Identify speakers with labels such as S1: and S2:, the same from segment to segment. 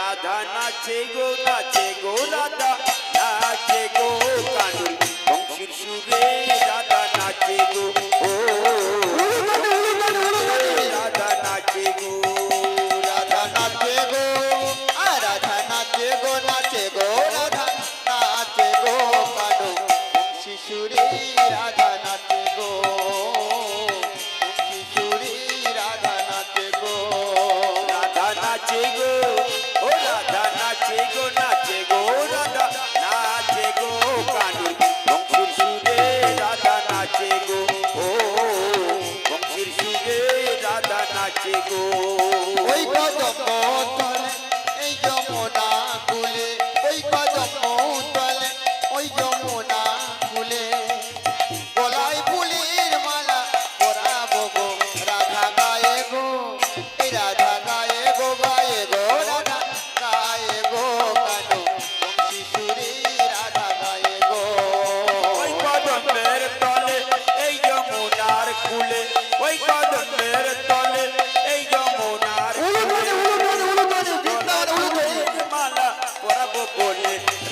S1: রাধা নাচে গো নাচে গো রাধা নাচে গো নাচে গো।
S2: ওই কদম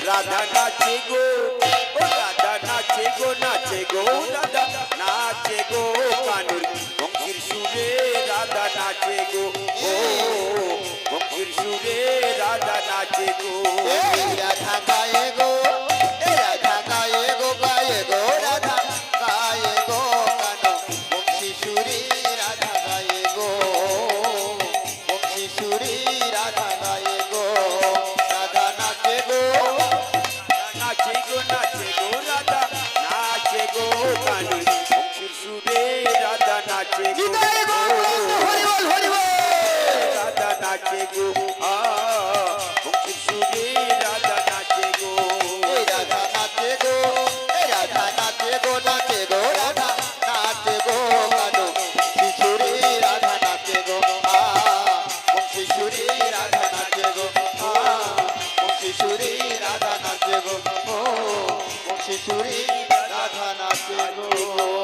S2: রাধা
S1: নাচে গো ও রাধা নাচে গো নাচে গো রাধা নাচে গো কানুর বংশীর সুরে রাধা নাচে গো ও বংশীর সুরে রাধা নাচে গো
S2: রাধা
S1: বংশীর সুরে রাধা নাচে রাধা নাচে গো সুরে রাধা নাচে গো
S2: রাধা নাচে গো রাধা নাচে গো নাচে গো রাধা নাচে গো কানো শিশুরি রাধা নাচে গো শিশুরি রাধা নাচে গো শিশুরি রাধা নাচে গো নাচে গো